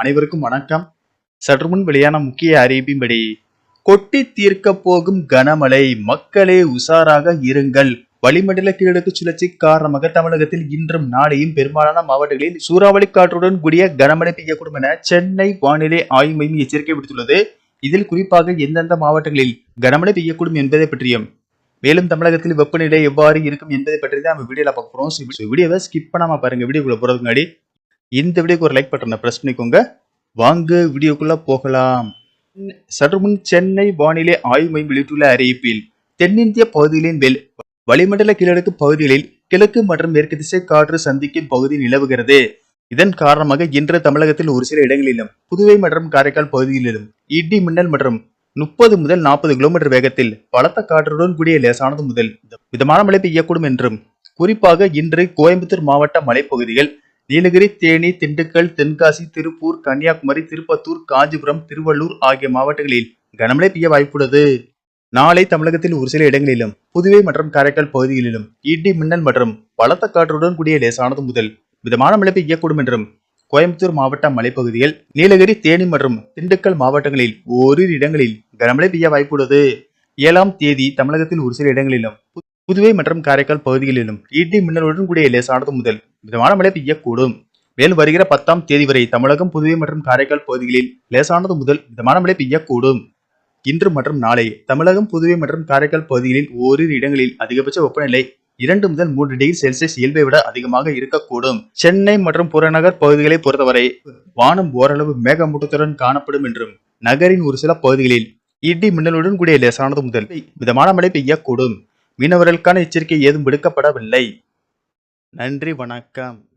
அனைவருக்கும் வணக்கம். சற்று முன் வெளியான முக்கிய அறிவிப்பின்படி கொட்டி தீர்க்க போகும் கனமழை மக்களே உஷாராக இருங்கள். வளிமண்டல கீழடுக்கு சுழற்சி காரணமாக தமிழகத்தில் இன்றும் நாளையும் பெரும்பாலான மாவட்டங்களில் சூறாவளி காற்றுடன் கூடிய கனமழை பெய்யக்கூடும் என சென்னை வானிலை ஆய்வு மையம் எச்சரிக்கை விடுத்துள்ளது. இதில் குறிப்பாக எந்தெந்த மாவட்டங்களில் கனமழை பெய்யக்கூடும் என்பதை பற்றியும் மேலும் தமிழகத்தில் வெப்பநிலை எவ்வாறு இருக்கும் என்பதை பற்றி தான் நம்ம வீடியோவில் பார்க்க போகிறோம் வீடியோவை ஸ்கிப் பண்ணாமல் பாருங்கள் வீடியோக்குள்ளே போகிறதுக்கு முன்னாடி இந்த வீடியோக்கு ஒரு லைக் பட்டனை பிரஸ் பண்ணிக்கோங்க. வாங்க வீடியோக்குள்ள போகலாம். சற்று முன் சென்னை வானிலை ஆய்வு மையம் வெளியிட்டுள்ள அறிவிப்பில் தென்னிந்திய பகுதிகளின் வெள் வளிமண்டல கீழடுக்கு பகுதிகளில் கிழக்கு மற்றும் மேற்கு திசை காற்று சந்திக்கும் பகுதி நிலவுகிறது. இதன் காரணமாக இன்று தமிழகத்தில் ஒரு சில இடங்களிலும் புதுவை மற்றும் காரைக்கால் பகுதிகளிலும் இடி மின்னல் மற்றும் முப்பது முதல் நாற்பது கிலோமீட்டர் வேகத்தில் பலத்த காற்றுடன் கூடிய லேசானது முதல். மிதமான மழை பெய்யக்கூடும் என்றும் குறிப்பாக இன்று கோயம்புத்தூர் மாவட்ட மலைப்பகுதிகள் நீலகிரி தேனி திண்டுக்கல் தென்காசி திருப்பூர் கன்னியாகுமரி திருப்பத்தூர் காஞ்சிபுரம் திருவள்ளூர் ஆகிய மாவட்டங்களில் கனமழை பெய்ய வாய்ப்புள்ளது. நாளை தமிழகத்தில் ஒரு சில இடங்களிலும் புதுவை மற்றும் காரைக்கால் பகுதிகளிலும் இடி மின்னல் மற்றும் பலத்த காற்றுடன் கூடிய லேசானது முதல் மிதமான மழை பெய்யக்கூடும் என்றும் கோயம்புத்தூர் மாவட்ட மலைப்பகுதிகள் நீலகிரி தேனி மற்றும் திண்டுக்கல் மாவட்டங்களில் ஓரிரு இடங்களில் கனமழை பெய்ய வாய்ப்புள்ளது. ஏழாம் தேதி தமிழகத்தில் ஒரு சில இடங்களிலும் பு- புதுவை மற்றும் காரைக்கால் பகுதிகளிலும் இடி மின்னலுடன் கூடிய லேசானது முதல் மிதமான மழை பெய்யக்கூடும். மேலும் வருகிற பத்தாம் தேதி வரை தமிழகம் புதுவை மற்றும் காரைக்கால் பகுதிகளில் லேசானது முதல் மிதமான மழை பெய்யக்கூடும். இன்று மற்றும் நாளை தமிழகம் புதுவை மற்றும் காரைக்கால் பகுதிகளில் ஓரிரு இடங்களில் அதிகபட்ச வெப்பநிலை இரண்டு முதல் மூன்று டிகிரி செல்சியஸ் இயல்பை விட அதிகமாக இருக்கக்கூடும். சென்னை மற்றும் புறநகர் பகுதிகளை பொறுத்தவரை வானம் ஓரளவு மேகமூட்டத்துடன் காணப்படும் என்றும் நகரின் ஒரு சில பகுதிகளில் இடி மின்னலுடன் கூடிய லேசானது முதல் மிதமான மழை பெய்யக்கூடும். மீனவர்களுக்கான எச்சரிக்கை ஏதும் விடுக்கப்படவில்லை. நன்றி வணக்கம்.